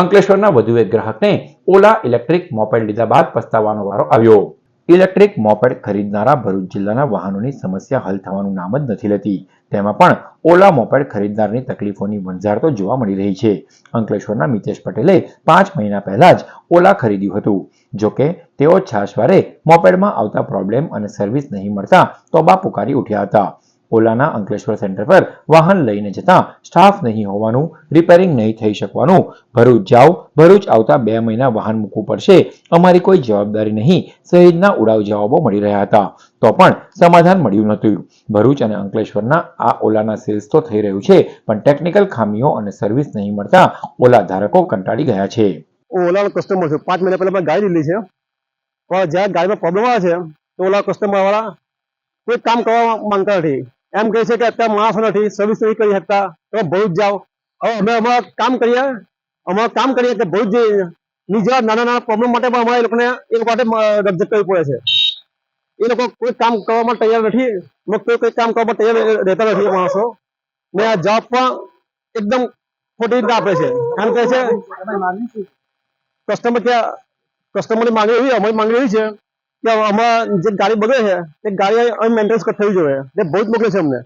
અંકલેશ્વરના વધુ એક ગ્રાહકને ઓલા ઇલેક્ટ્રિક મોપેડ લીધા બાદ પસ્તાવાનો વારો આવ્યો. ઇલેક્ટ્રિક મોપેડ ખરીદનારા ભરૂચ જિલ્લાના વાહનોની સમસ્યા હલ થવાનું નામ જ નથી લેતી. તેમાં પણ ઓલા મોપેડ ખરીદનારની તકલીફોની વણઝાર તો જોવા મળી રહી છે. અંકલેશ્વરના મિતેશ પટેલે પાંચ મહિના પહેલા જ ઓલા ખરીદ્યું હતું. જોકે તેઓ છાશવારે મોપેડમાં આવતા પ્રોબ્લેમ અને સર્વિસ નહીં મળતા તોબા પુકારી ઉઠ્યા હતા. ઓલાના અંકલેશ્વર સેન્ટર પર વાહન લઈને જતા સ્ટાફ નહીં હોવાનું રિપેરિંગ નહીં થઈ શકવાનું. ભરૂચ જાઓ, ભરૂચ આવતા બે મહિના વાહન મૂકવું પડશે. અમારી કોઈ જવાબદારી નહીં. સહિતના ઉડાવ જવાબો મળી રહ્યા હતા. તો પણ સમાધાન મળ્યું નહોતું. ભરૂચ અને અંકલેશ્વરના આ ઓલાના સેલ્સ તો થઈ રહ્યું છે, પણ ટેકનિકલ ખામીઓ અને સર્વિસ નહીં મળતા ઓલા ધારકો કંટાળી ગયા છે. ઓલાનો કસ્ટમર છે. પાંચ મહિના પહેલા ગાડી લીધી છે. પણ જ્યાં ગાડીમાં પ્રોબ્લેમ આવે છે, તો ઓલા કસ્ટમર વાળા કોઈ કામ કરવા માંગતા નથી. એમ કહે છે કે અત્યારે માણસો નથી સર્વિસ નહીં કરી શકતા. તમે ભરૂચ જાઓ. હવે અમે અમારા કામ કરીએ. અમારું કામ કરીએ કે ભરૂચ જઈએ જેવા નાના નાના પ્રોબ્લેમ માટે પણ અમારે એ લોકોને એ લોકો માટે રજત કરવી પડે છે. એ લોકો કોઈ કામ કરવા માટે તૈયાર નથી. કોઈ કોઈ કામ કરવા માટે તૈયાર રહેતા નથી માણસો. ને આ જવાબ પણ એકદમ ખોટી રીતે આપે છે. એમ કહે છે કસ્ટમર કે કસ્ટમરની માંગણી એવી, અમારી માંગણી એવી છે કે અમારા જે ગાડી બગડે છે, તે ગાડી અહીં મેન્ટેનન્સ થવી જોઈએ. એ બહુ જ મોકલે છે અમને.